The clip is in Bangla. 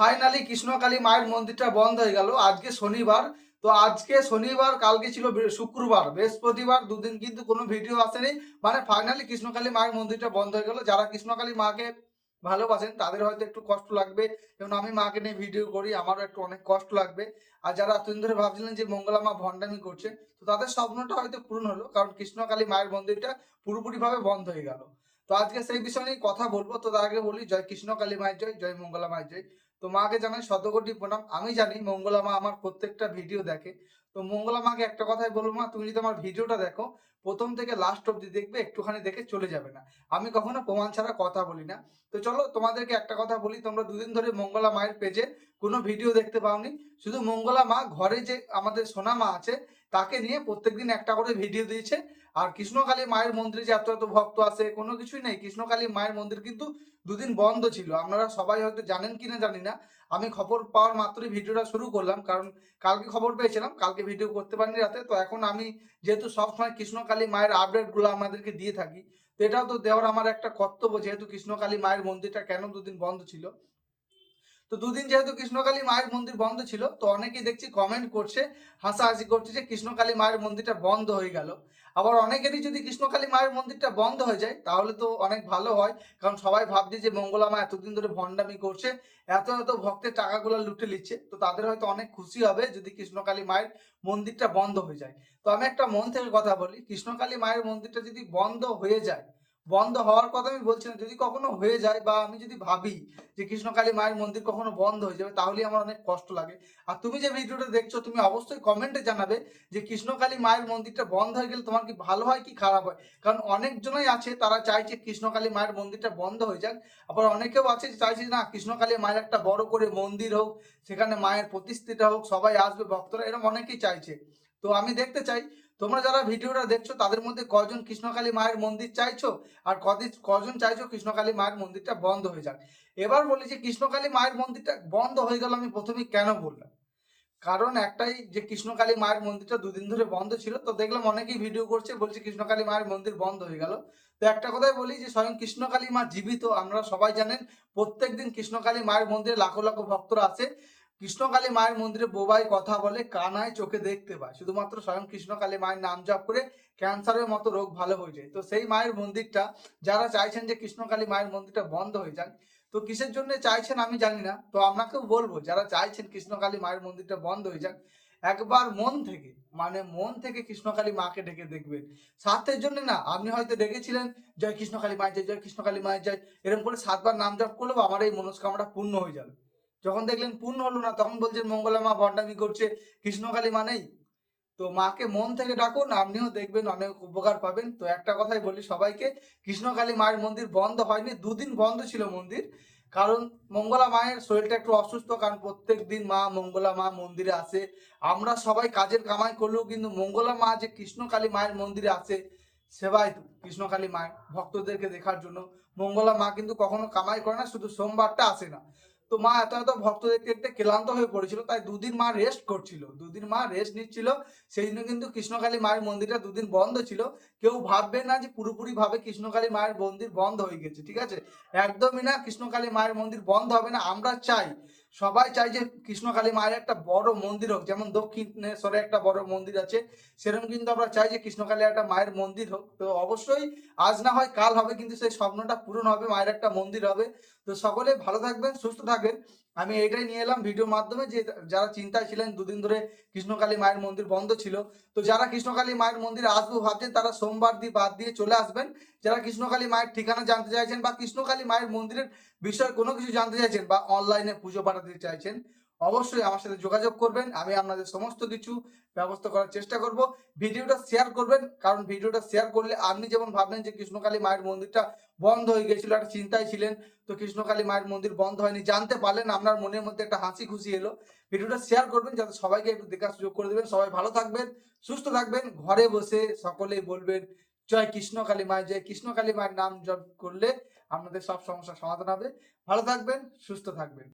ফাইনালি কৃষ্ণকালী মায়ের মন্দিরটা বন্ধ হয়ে গেল। আজকে শনিবার। তো আজকে শনিবার, কালকে ছিল শুক্রবার, বৃহস্পতিবার, দুদিন কিন্তু কোনো ভিডিও আসেনি। মানে ফাইনালি কৃষ্ণকালী মায়ের মন্দিরটা বন্ধ হয়ে গেল। যারা কৃষ্ণকালী মাকে ভালোবাসেন, তাদের হয়তো একটু কষ্ট লাগবে। যেমন আমি মাকে নিয়ে ভিডিও করি, আমারও একটু অনেক কষ্ট লাগবে। আর যারা এতদিন ধরে ভাবছিলেন যে মঙ্গলা মা ভণ্ডামি করছে, তো তাদের স্বপ্নটা হয়তো পূরণ হলো। কারণ কৃষ্ণকালী মায়ের মন্দিরটা পুরোপুরিভাবে বন্ধ হয়ে গেল। তো আজকে সেই বিষয় নিয়ে কথা বলব। তো তার আগে বলি, জয় কৃষ্ণকালী মায়ের জয় জয় মঙ্গলা মায়ের জয়। তো মাকে জানাই শতকোটি প্রণাম আমি জানি মঙ্গলা মা আমার প্রত্যেকটা ভিডিও দেখে। তো মঙ্গলা মাকে একটা কথাই বলব মা, তুমি যদি আমার ভিডিওটা দেখো, প্রথম থেকে লাস্ট অব্দি দেখবে, একটুখানি দেখে চলে যাবে না। আমি কখনো প্রমাণ ছাড়া কথা বলি না। তো চলো তোমাদেরকে একটা কথা বলি, তোমরা দুদিন ধরে মঙ্গলা মায়ের পেজে কোনো ভিডিও দেখতে পাওনি। শুধু মঙ্গলা মা ঘরে যে আমাদের সোনা মা আছে, তাকে নিয়ে প্রত্যেকদিন একটা করে ভিডিও দিয়েছে। আর কৃষ্ণকালী মায়ের মন্দিরে যে এত এত ভক্ত আছে, কোনো কিছুই নেই। কৃষ্ণকালী মায়ের মন্দির কিন্তু দুদিন বন্ধ ছিল। আপনারা সবাই হয়তো জানেন কি না জানি না। আমি খবর পাওয়ার মাত্রই ভিডিওটা শুরু করলাম, কারণ কালকে খবর পেয়েছিলাম। কালকে ভিডিও করতে পারিনি রাতে, তো এখন আমি যেহেতু সবসময় কৃষ্ণকালী মায়ের আপডেটগুলো আমাদেরকে দিয়ে থাকি, তো এটাও তো দেওয়ার আমার একটা কর্তব্য, যেহেতু কৃষ্ণকালী মায়ের মন্দিরটা কেন দুদিন বন্ধ ছিল। তো দুদিন যেহেতু কৃষ্ণকালী মায়ের মন্দির বন্ধ ছিল, তো অনেকেই দেখছি কমেন্ট করছে, হাসাহাসি করছে যে কৃষ্ণকালী মায়ের মন্দিরটা বন্ধ হয়ে গেল। আবার অনেকেরই যদি কৃষ্ণকালী মায়ের মন্দিরটা বন্ধ হয়ে যায়, তাহলে তো অনেক ভালো হয়, কারণ সবাই ভাবছে যে মঙ্গলা মা এতদিন ধরে ভণ্ডামি করছে, এত এত ভক্তের টাকাগুলো লুটে নিচ্ছে, তো তাদের হয়তো অনেক খুশি হবে যদি কৃষ্ণকালী মায়ের মন্দিরটা বন্ধ হয়ে যায়। তো আমি একটা মন থেকে কথা বলি, কৃষ্ণকালী মায়ের মন্দিরটা যদি বন্ধ হয়ে যায় বন্ধ হওয়ার কথা আমি বলছি না। যদি কখনো হয়ে যায় বা আমি যদি ভাবি যে কৃষ্ণকালী মায়ের মন্দির কখনো বন্ধ হয়ে যাবে তাহলে আমার অনেক কষ্ট লাগে। আর তুমি যে ভিডিওটা দেখছ, তুমি অবশ্যই কমেন্টে জানাবে যে কৃষ্ণকালী মায়ের মন্দিরটা বন্ধ হয়ে গেলে তোমার কি ভালো হয়, কি খারাপ হয়? কারণ অনেকজনই আছে, তারা চাইছে কৃষ্ণকালী মায়ের মন্দিরটা বন্ধ হয়ে যাক। আবার অনেকেও আছে চাইছে না, কৃষ্ণকালী মায়ের একটা বড় করে মন্দির হোক, সেখানে মায়ের প্রতিষ্ঠিতা হোক, সবাই আসবে, ভক্তরা এরকম অনেকেই চাইছে। তো আমি দেখতে চাই, তোমরা যারা ভিডিওটা দেখছ তাদের মধ্যে কজন কৃষ্ণকালী মায়ের মন্দির চাইছো? আর কদিন, কজন চাইছো কৃষ্ণকালী মায়ের মন্দিরটা বন্ধ হয়ে যাক? এবার বলি যে কৃষ্ণকালী মায়ের মন্দিরটা বন্ধ হয়ে গেল আমি প্রথমে কেন বললাম? কারণ একটাই যে কৃষ্ণকালী মায়ের মন্দিরটা দুদিন ধরে বন্ধ ছিল, তো দেখলাম অনেকেই ভিডিও করছে, বলছে কৃষ্ণকালী মায়ের মন্দির বন্ধ হয়ে গেল। তো একটা কথাই বলি যে স্বয়ং কৃষ্ণকালী মা জীবিত, আমরা সবাই জানেন প্রত্যেকদিন কৃষ্ণকালী মায়ের মন্দিরে লাখো লাখো ভক্তরা আছে কৃষ্ণকালী মায়ের মন্দিরে বোবাই কথা বলে, কানায় চোখে দেখতে পায়। শুধুমাত্র স্বয়ং কৃষ্ণকালী মায়ের নাম জপ করে ক্যান্সারের মতো রোগ ভালো হয়ে যায়। তো সেই মায়ের মন্দিরটা, যারা চাইছেন যে কৃষ্ণকালী মায়ের মন্দিরটা বন্ধ হয়ে যাক, তো কিসের জন্য চাইছেন আমি জানি না, তো আপনাকেও বলব, যারা চাইছেন কৃষ্ণকালী মায়ের মন্দিরটা বন্ধ হয়ে যাক, একবার মন থেকে মানে মন থেকে কৃষ্ণকালী মাকে ডেকে দেখবেন। স্বার্থের জন্য না, আপনি হয়তো ডেকেছিলেন, জয় কৃষ্ণকালী মায়ের জয় জয় কৃষ্ণকালী মায়ের জয়। এরকম করে সাতবার নাম জপ করলেও আমার এই মনস্কামনা পূর্ণ হয়ে যাবে। যখন দেখলেন পূর্ণ হলো না, তখন বলছেন, মঙ্গলা মা ভণ্ডামি করছে, কৃষ্ণকালী মা নেই? তো মাকে মন থেকে ডাকুন, আপনিও দেখবেন, অনেক উপকার পাবেন। তো একটা কথাই বলি সবাইকে, কৃষ্ণকালী মায়ের মন্দির বন্ধ হয়নি, দুদিন বন্ধ ছিল মন্দির। কারণ মঙ্গলা মায়ের শরীরটা একটু অসুস্থ, কারণ প্রত্যেক দিন মা মঙ্গলা মা মন্দিরে আসে। আমরা সবাই কাজের কামাই করলেও কিন্তু মঙ্গলা মা যে কৃষ্ণকালী মায়ের মন্দিরে আসে, সেবাই কৃষ্ণকালী মায়ের ভক্তদেরকে দেখার জন্য। মঙ্গলা মা কিন্তু কখনো কামাই করে না, শুধু সোমবারটা আসে না। তো মা এত এত ভক্ত দেখতে দেখতে ক্লান্ত হয়ে পড়েছিল, তাই দুদিন মা রেস্ট করছিল। দুদিন মা রেস্ট নিচ্ছিল সেই জন্য কিন্তু কৃষ্ণকালী মায়ের মন্দিরটা দুদিন বন্ধ ছিল। কেউ ভাববে না যে পুরোপুরি ভাবে কৃষ্ণকালী মায়ের মন্দির বন্ধ হয়ে গেছে, ঠিক আছে? একদমই না, কৃষ্ণকালী মায়ের মন্দির বন্ধ হবে না, আমরা চাই। সবাই চাই যে কৃষ্ণকালী মায়ের একটা বড় মন্দির হোক, যেমন দক্ষিণেশ্বরে একটা বড় মন্দির আছে, সেরকম কিন্তু আমরা চাই যে কৃষ্ণকালী একটা মায়ের মন্দির হোক। তো অবশ্যই আজ না হয় কাল হবে, কিন্তু সেই স্বপ্নটা পূরণ হবে, মায়ের একটা মন্দির হবে। তো সকলে ভালো থাকবেন, সুস্থ থাকবেন। আমি এটাই নিয়ে এলাম ভিডিওর মাধ্যমে যে যারা চিন্তায় ছিলেন, দুদিন ধরে কৃষ্ণকালী মায়ের মন্দির বন্ধ ছিল। তো যারা কৃষ্ণকালী মায়ের মন্দিরে আসব ভাবছেন, তারা সোমবার দিয়ে বাদ দিয়ে চলে আসবেন। যারা কৃষ্ণকালী মায়ের ঠিকানা জানতে চাইছেন বা কৃষ্ণকালী মায়ের মন্দিরের বিষয়ে কোনো কিছু জানতে চাইছেন বা অনলাইনে পুজো পাঠাতে চাইছেন অবশ্যই আমার সাথে যোগাযোগ করবেন, আমি আপনাদের সমস্ত কিছু ব্যবস্থা করার চেষ্টা করব। ভিডিওটা শেয়ার করবেন, কারণ ভিডিওটা শেয়ার করলে আপনি যেমন ভাবলেন যে কৃষ্ণকালী মায়ের মন্দিরটা বন্ধ হয়ে গেছিল, একটা চিন্তায় ছিলেন, তো কৃষ্ণকালী মায়ের মন্দির বন্ধ হয়নি, জানতে পারলেন, আপনার মনের মধ্যে একটা হাসি খুশি এলো। ভিডিওটা শেয়ার করবেন, যাতে সবাইকে একটু দেখার সুযোগ করে দেবেন। সবাই ভালো থাকবেন, সুস্থ থাকবেন, ঘরে বসে সকলেই বলবেন, জয় কৃষ্ণকালী মায়ের, জয় কৃষ্ণকালী মায়ের নাম জপ করলে আপনাদের সব সমস্যার সমাধান হবে। ভালো থাকবেন, সুস্থ থাকবেন।